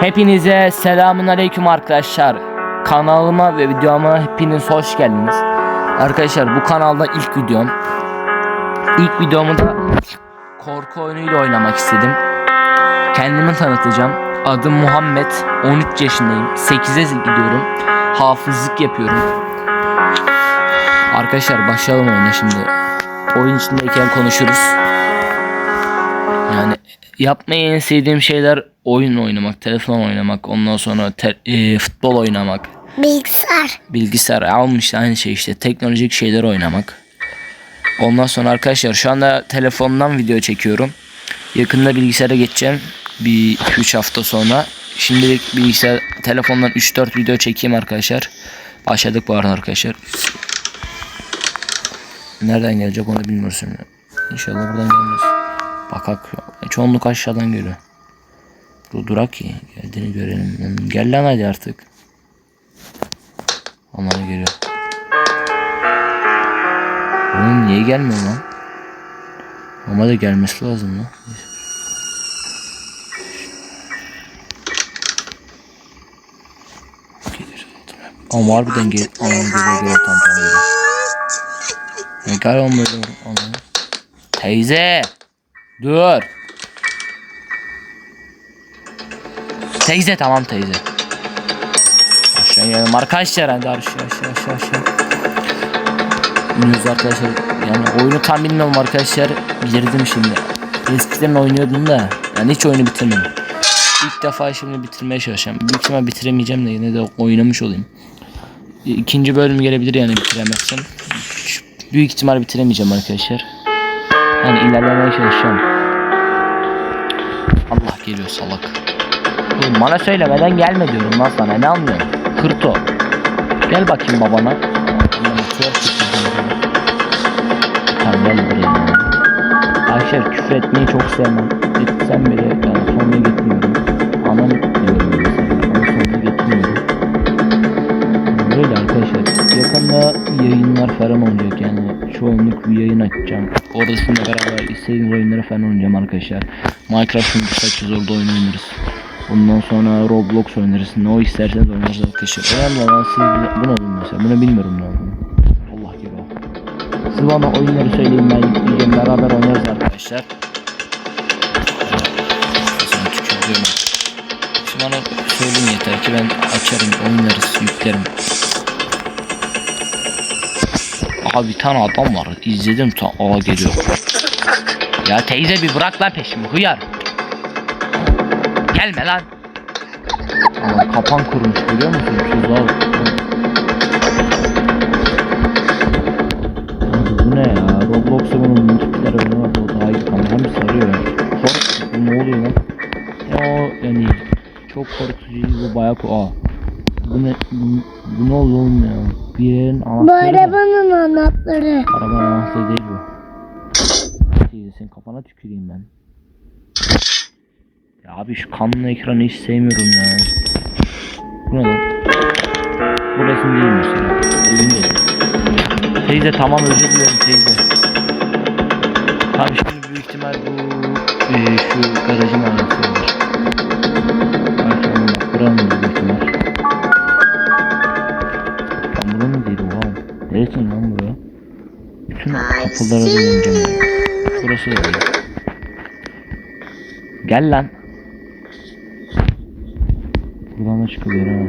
Hepinize selamun aleyküm arkadaşlar. Kanalıma ve videoma hepiniz hoş geldiniz. Arkadaşlar bu kanalda ilk videom. İlk videomu da korku oyunuyla oynamak istedim. Kendimi tanıtacağım. Adım Muhammed. 13 yaşındayım. 8'e gidiyorum. Hafızlık yapıyorum. Arkadaşlar başlayalım oyuna şimdi. Oyun içindeyken konuşuruz. Yani yapmayı en sevdiğim şeyler oyun oynamak, telefon oynamak, ondan sonra te- e, futbol oynamak, Bilgisayar. bilgisayar almış aynı şey işte teknolojik şeyler oynamak. Ondan sonra arkadaşlar şu anda telefondan video çekiyorum. Yakında bilgisayara geçeceğim. Bir 2-3 hafta sonra. Şimdilik bilgisayar telefondan 3-4 video çekeyim arkadaşlar. Başladık bu arada arkadaşlar. Nereden gelecek onu bilmiyoruz şimdi. İnşallah buradan gelmez. Bakak. Çoğunluk aşağıdan geliyor. Dur durak ki. Geldiğini görelim. Gel lan hadi artık. Onlara geliyor. Oğlum niye gelmiyor lan? Ama da gelmesi lazım lan. Ama harbiden gel. Anam geliyor geliyor tam tam. Ne kadar on böyle anam. Teyze. Dur. Teyze tamam teyze. Aşağı inelim arkadaşlar hadi aşağı aşağı aşağı aşağı. İniyoruz arkadaşlar. Yani oyunu tam bilmiyorum arkadaşlar. Bilirdim şimdi. Eskiden oynuyordum da. Yani hiç oyunu bitirmedim. İlk defa şimdi bitirmeye çalışacağım. Büyük ihtimal bitiremeyeceğim de yine de oynamış olayım. İkinci bölüm gelebilir yani bitiremezsem. Büyük ihtimal bitiremeyeceğim arkadaşlar. Yani ilerlemeye çalışacağım. Allah geliyor salak. Oğlum bana söylemeden gelme diyorum lan sana ne anlıyorsun? Kırto. Gel bakayım babana. Tamam gel buraya. Ayşer küfür etmeyi çok sevmem. Etsem bile yani sonuna getirmiyorum. Böyle arkadaşlar. Yakında yayınlar falan olacak yani. Çoğunluk bir yayın açacağım. Orada sizinle beraber istediğiniz oyunları falan oynayacağım arkadaşlar. Minecraft'ın kısaca orada oyun oynarız. Ondan sonra Roblox oynarız. Ne o isterseniz oynarız arkadaşlar. Önemli olan siz bunu olun mesela. Bunu bilmiyorum ne olduğunu. Allah geliyor. Siz bana oyunları söyleyin ben yükleyeceğim. Beraber oynarız arkadaşlar. Siz bana söyleyin yeter ki ben açarım oynarız yüklerim. Aha bir tane adam var. İzledim ta aa geliyor. Ya teyze bir bırak lan peşimi hıyar. Gelme lan. Adam kapan kurmuş görüyor musun? Abi bu ne ya? Roblox'ta bunun multiplayer oyunu var. O daha iyi ama hem sarıyor. Kork ne oluyor lan? Ya o yani çok korkutucu bu bayağı Aa. Bu ne? Bu, bu ne oldu oğlum ya? Bir yerin Bu anahtarı da- arabanın anahtarı. Arabanın anahtarı değil bu. Teyze senin kafana tüküreyim ben. Ya abi şu kanlı ekranı hiç sevmiyorum ya. Bu ne lan? Bu resim değil mesela. Elim değil. Teyze tamam özür dilerim teyze. Tamam şimdi büyük ihtimal bu e, şu garajın anahtarıdır. Kapılara döneceğim. Burası da değil. Gel lan. Buradan da çıkılıyor ha.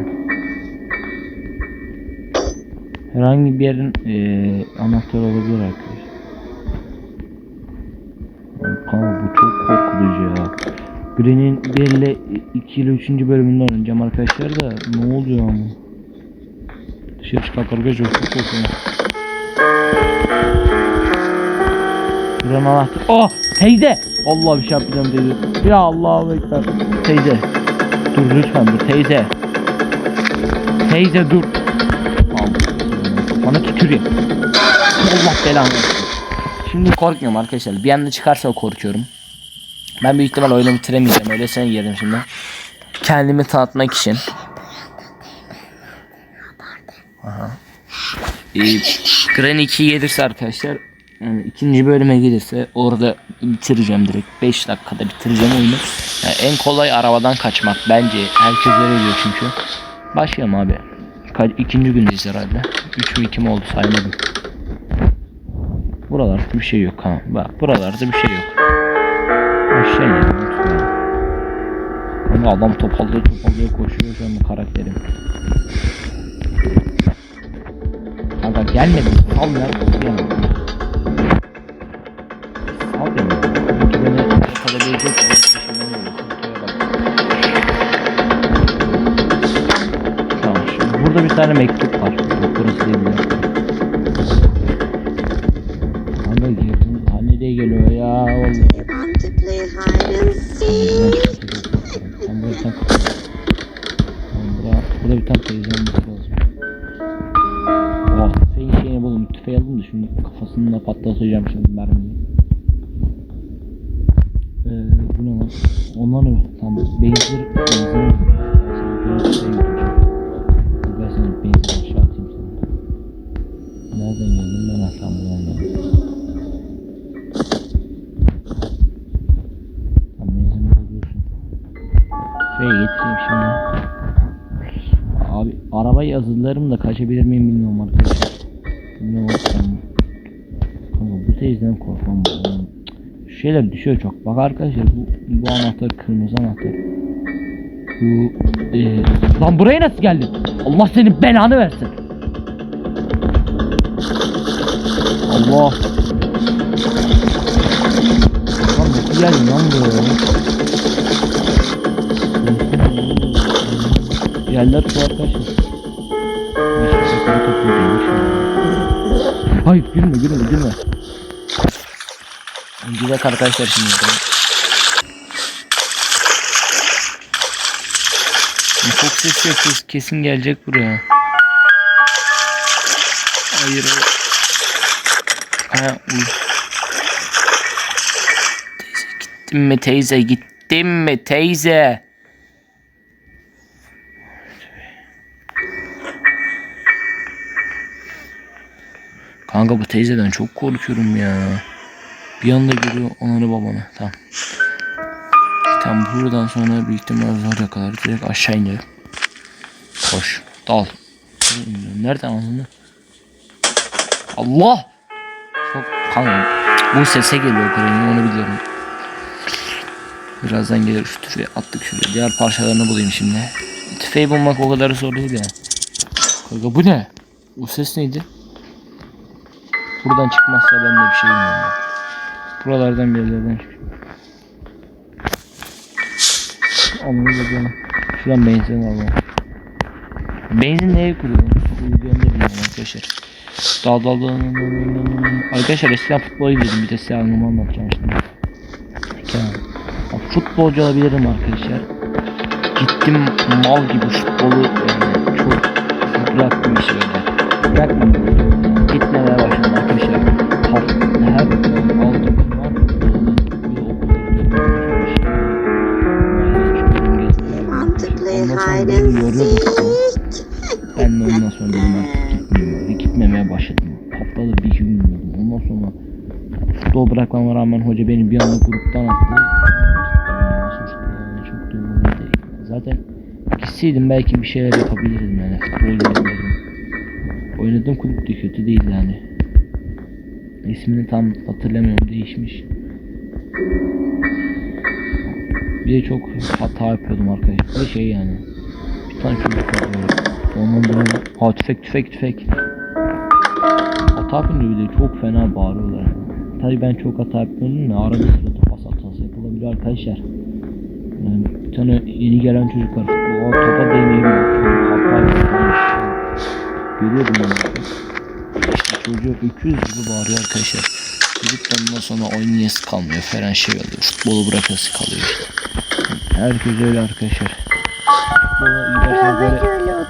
Herhangi bir yerin eee anahtarı olabilir arkadaşlar. Kanka bu çok korkutucu ya. Granny'nin 1 ile 2 ile 3. bölümünde oynayacağım arkadaşlar da ne oluyor ama. Dışarı çıkmak arkadaşlar çok korkuyorum. Buranın anahtarı. Oh teyze. Allah bir şey yapacağım teyze. Ya Allah'u ekber. Teyze. Dur lütfen dur teyze. Teyze dur. Bana tükürüyor. Allah belanı. Şimdi korkmuyorum arkadaşlar. Bir anda çıkarsa korkuyorum. Ben büyük ihtimal oyunu bitiremeyeceğim. Öyle sen yerim şimdi. Kendimi tanıtmak için. Aha. Ee, Granny 2 gelirse arkadaşlar Yani ikinci bölüme gelirse orada bitireceğim direkt. 5 dakikada bitireceğim oyunu. Yani en kolay arabadan kaçmak bence. Herkes öyle diyor çünkü. Başlayalım abi. Ka- ikinci gündeyiz herhalde. 3 mü 2 mi oldu saymadım. Buralarda bir şey yok ha. Bak buralarda bir şey yok. Ama adam topallıyor topallıyor koşuyor şu an bu karakterim. Kanka gelmedi. Sal ya. Burada bir tane mektup var. Burası değil dakika. Kanka girdim. Ha nereye geliyor ya? Vallahi. And seek? Tam burada burada, bir tane olması lazım. Oh, tüfeğin şeyini buldum. Tüfeği aldım da şimdi kafasını patlatacağım şimdi mermiyi. Ee, bu ne lan? Ondan mı? Tamam, benzin, benzin. Şuraya getireyim şimdi. Abi arabayı hazırlarım da kaçabilir miyim bilmiyorum arkadaşlar. Bilmiyorum ben. Kanka bu teyzeden korkmam. Şu şeyler düşüyor çok. Bak arkadaşlar bu, bu anahtar kırmızı anahtar. Bu e, Lan buraya nasıl geldin? Allah senin belanı versin. Allah. Lan nasıl geldin lan buraya? Yerler su arkadaşlar. Hayır gülme gülme gülme. Gidek arkadaşlar şimdi. Çok ses yapıyoruz kesin gelecek buraya. Hayır. Ha. Teyze gittin mi teyze gittin mi teyze? Kanka bu teyzeden çok korkuyorum ya. Bir anda görüyor ananı babanı. Tamam. Tamam buradan sonra büyük ihtimalle zor yakalar. Direkt aşağı iniyor. Koş. Dal. Nereden anladın? Allah! Çok kanka. Bu sese geliyor Green'in onu biliyorum. Birazdan gelir şu tüfeği attık şuraya. Diğer parçalarını bulayım şimdi. Tüfeği bulmak o kadar zor değil ya. Kanka bu ne? Bu ses neydi? Buradan çıkmazsa ben de bir şey bilmiyorum. Buralardan bir yerlerden çıkıyor. Onu da canım. Şuradan benzin alalım. Benzin neye kuruyor? Uyguyorum da bilmiyorum arkadaşlar. Dal dal dal dal dal. Arkadaşlar eskiden futbol izledim. Bir de size anımı anlatacağım şimdi. Kenan. Futbolcu olabilirim arkadaşlar. Gittim mal gibi futbolu yani çok bıraktım işi böyle. Bırakmadım. Gitmemeye başladım arkadaşlar. Her futbol. seek? Ben de ondan sonra dedim artık abi. Gitmemeye başladım. Haftada bir gün gidiyordum. Ondan sonra futbol bırakmama rağmen hoca beni bir anda gruptan attı. Çok da umurumda değil. Zaten gitseydim belki bir şeyler yapabilirdim yani. Futbol oynardım. Oynadığım kulüp de kötü değil yani. İsmini tam hatırlamıyorum değişmiş. Bir de çok hata yapıyordum arkadaşlar. Şey yani. Bir tane çocuk var böyle. Onun böyle ha tüfek tüfek tüfek. Hata yapınca bir de çok fena bağırıyorlar. Tabii ben çok hata yapmıyorum da arada sırada pas hatası yapılabiliyor arkadaşlar. Yani bir tane yeni gelen çocuk var. O topa değmeyebiliyor. Çocuk hata. Görüyordum ben. İşte çocuk 200 gibi bağırıyor arkadaşlar. Çocuktan ondan sonra oynayası kalmıyor falan şey oluyor. Futbolu bırakası kalıyor işte. Herkes öyle arkadaşlar. Futbola gidersek böyle,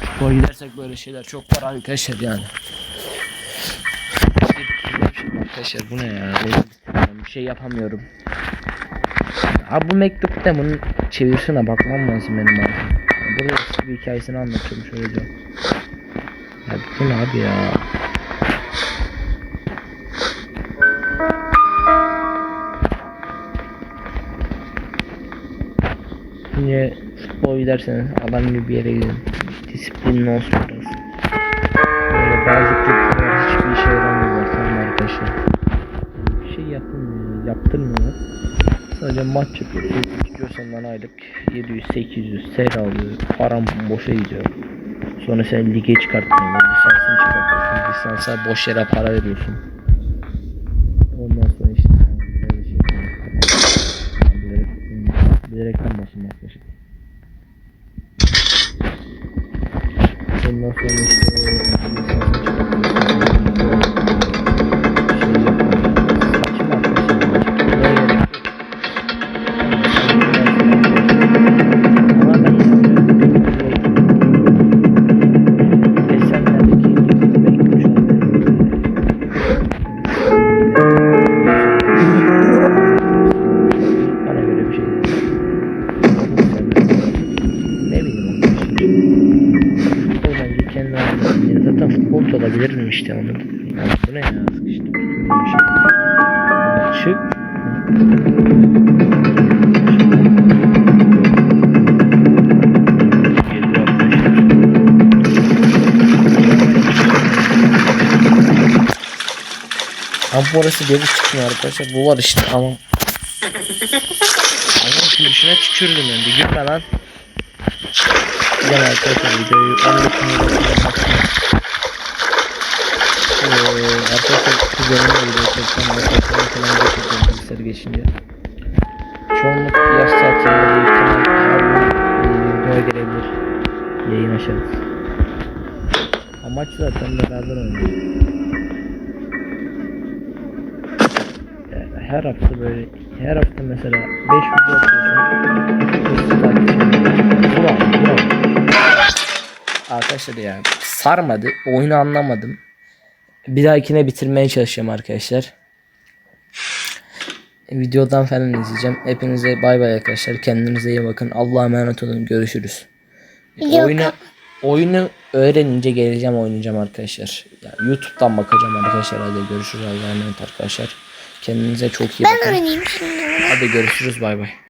futbola gidersek böyle şeyler çok var arkadaşlar yani. Arkadaşlar bu ne ya? Bir şey yapamıyorum. Abi bu mektupta bunun çevirisine bakmam lazım benim abi. Burada bir hikayesini anlatıyorum şöyle diyor. Ya bu ne abi ya? Niye futbol derseniz adam gibi bir yere gidin. Disiplinin olsun. Böyle bazı kulüpler hiçbir işe yaramıyorlar tam arkadaşlar. Bir şey yapılmıyor, yaptırmıyor. Sadece maç yapıyor. Gidiyorsan bana aylık 700-800 seyir alıyor. Param boşa gidiyor. Sonra sen lige çıkartmıyorlar. Lisansını çıkartıyorsun. Lisansa boş yere para veriyorsun. Ondan sonra işte böyle şey. Bilerek, bilerekten başladım arkadaşlar. Ondan sonra işte Ama burası geri çıkmıyor arkadaşlar. Bu var işte ama. Ama gülüşüne tükürdüm ben. Bir gülme lan. Gel arkadaşlar videoyu 10 dakika ee, arkadaşlar kuzenimle video çekeceğim. Arkadaşlar falan video çekeceğim bilgisayar geçince. Çoğunluk yaz tatilinde büyük ihtimal gelebilir. Yayın açarız. Amaç zaten beraber oynamak. Her hafta böyle her hafta mesela 5 video atıyorsun. Arkadaşlar ya sarmadı. Oyunu anlamadım. Bir dahakine bitirmeye çalışacağım arkadaşlar. Videodan falan izleyeceğim. Hepinize bay bay arkadaşlar. Kendinize iyi bakın. Allah'a emanet olun. Görüşürüz. Oyunu oyunu öğrenince geleceğim oynayacağım arkadaşlar. Yani YouTube'dan bakacağım arkadaşlar. Hadi görüşürüz. Allah'a emanet arkadaşlar. Kendinize çok iyi Ben bakın. oynayayım şimdi. Hadi görüşürüz. Bay bay.